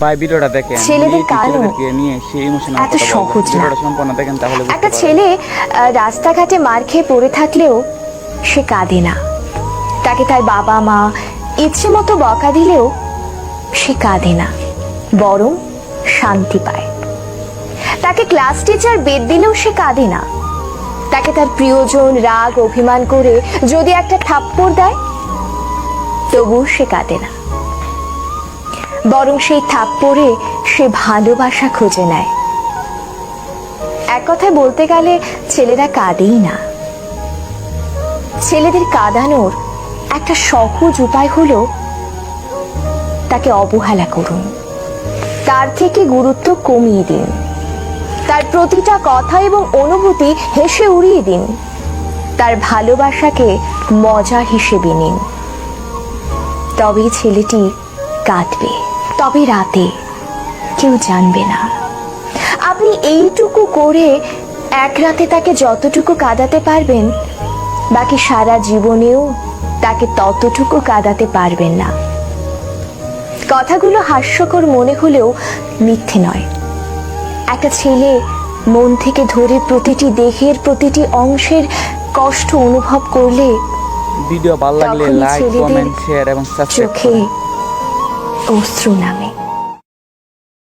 ভাই ভিডিওটা দেখেন ছেলেদের ছেলেদেরকে নিয়ে সেই ইমোশনাল এত সহজ। ভিডিওটা সম্পূর্ণ দেখেন তাহলে একটা ছেলে রাস্তাঘাটে মার খেয়ে পড়ে থাকলেও সে কাঁদে না। তাকে তার বাবা মা ইচ্ছে মতো বকা দিলেও সে কাঁদে না বরং শান্তি পায়। তাকে ক্লাস টিচার বেদ দিলেও সে কাঁদে না। তাকে তার প্রিয়জন রাগ অভিমান করে যদি একটা থাপ্পড় দেয় তবুও সে কাঁদে না। বরং সেই থাপ থাপ্পড়ে সে ভালোবাসা খুঁজে নেয়। এক কথায় বলতে গেলে ছেলেরা কাঁদেই না। ছেলেদের কাঁদানোর একটা সহজ উপায় হলো তাকে অবহেলা করুন। তার থেকে গুরুত্ব কমিয়ে দিন। তার প্রতিটা কথা এবং অনুভূতি হেসে উড়িয়ে দিন। তার ভালোবাসাকে মজা হিসেবে নিন। তবেই ছেলেটি কাঁদবে। তবে রাতে কেউ জানবে না। আপনি এইটুকু করে এক রাতে তাকে যতটুকু কাঁদাতে পারবেন বাকি সারা জীবনেও তাকে ততটুকু কাঁদাতে পারবেন না। কথাগুলো হাস্যকর মনে হলেও মিথ্যে নয়। একটা ছেলে মন থেকে ধরে প্রতিটি দেহের প্রতিটি অংশের কষ্ট অনুভব করলে ভিডিও ভালো লাগলে লাইক কমেন্ট শেয়ার এবং সাবস্ক্রাইব অশ্রু নামে